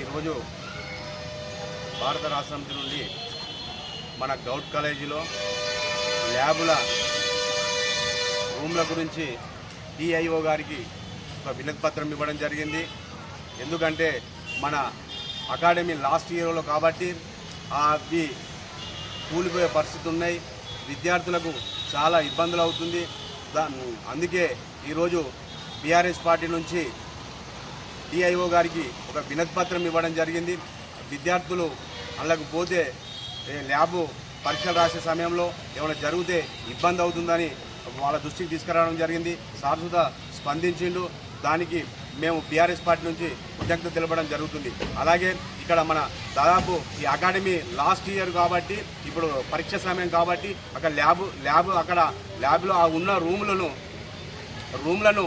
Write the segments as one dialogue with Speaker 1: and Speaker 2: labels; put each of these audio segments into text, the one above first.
Speaker 1: ఈరోజు భారత రాష్ట్రంతి నుండి మన గౌట్ కాలేజీలో ల్యాబుల రూమ్ల గురించి డిఐఓ గారికి ఒక వినతి పత్రం ఇవ్వడం జరిగింది. ఎందుకంటే మన అకాడమీ లాస్ట్ ఇయర్లో కాబట్టి అవి కూలిపోయే పరిస్థితి ఉన్నాయి. విద్యార్థులకు చాలా ఇబ్బందులు అవుతుంది. దా- అందుకే ఈరోజు బీఆర్ఎస్ పార్టీ నుంచి డిఐఓ గారికి ఒక వినతి పత్రం ఇవ్వడం జరిగింది. విద్యార్థులు అందులోకి పోతే ల్యాబు ల్యాబ్ పరీక్షలు రాసే సమయంలో ఏమైనా జరిగితే ఇబ్బంది అవుతుందని వాళ్ళ దృష్టికి తీసుకురావడం జరిగింది. సార్ స్పందించిండు. దానికి మేము బీఆర్ఎస్ పార్టీ నుంచి కృతజ్ఞత తెలపడం జరుగుతుంది. అలాగే ఇక్కడ మన దాదాపు ఈ అకాడమీ లాస్ట్ ఇయర్ కాబట్టి ఇప్పుడు పరీక్ష సమయం కాబట్టి అక్కడ ల్యాబ్ ల్యాబ్ అక్కడ ల్యాబ్లో ఆ ఉన్న రూములను రూమ్లను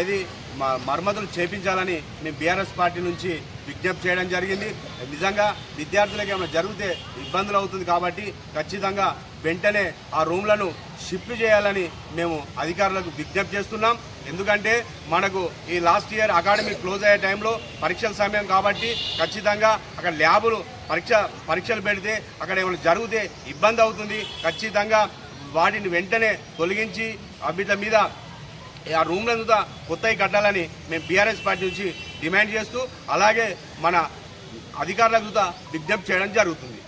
Speaker 1: ఏది మ- మరమ్మతులు చేపించాలని మేము బీఆర్ఎస్ పార్టీ నుంచి విజ్ఞప్తి చేయడం జరిగింది. నిజంగా విద్యార్థులకు ఏమైనా జరిగితే ఇబ్బందులు అవుతుంది కాబట్టి ఖచ్చితంగా వెంటనే ఆ రూమ్లను షిఫ్ట్ చేయాలని మేము అధికారులకు విజ్ఞప్తి చేస్తున్నాం. ఎందుకంటే మనకు ఈ లాస్ట్ ఇయర్ అకాడమీ క్లోజ్ అయ్యే టైంలో పరీక్షల సమయం కాబట్టి ఖచ్చితంగా అక్కడ ల్యాబులు పరీక్ష పరీక్షలు పెడితే అక్కడ ఏమైనా జరిగితే ఇబ్బంది అవుతుంది. ఖచ్చితంగా వాటిని వెంటనే తొలగించి వీటి మీద ఆ రూమ్లను కొత్తవి కట్టాలని మేము బీఆర్ఎస్ పార్టీ నుంచి డిమాండ్ చేస్తూ అలాగే మన అధికారులకు విజ్ఞప్తి చేయడం జరుగుతుంది.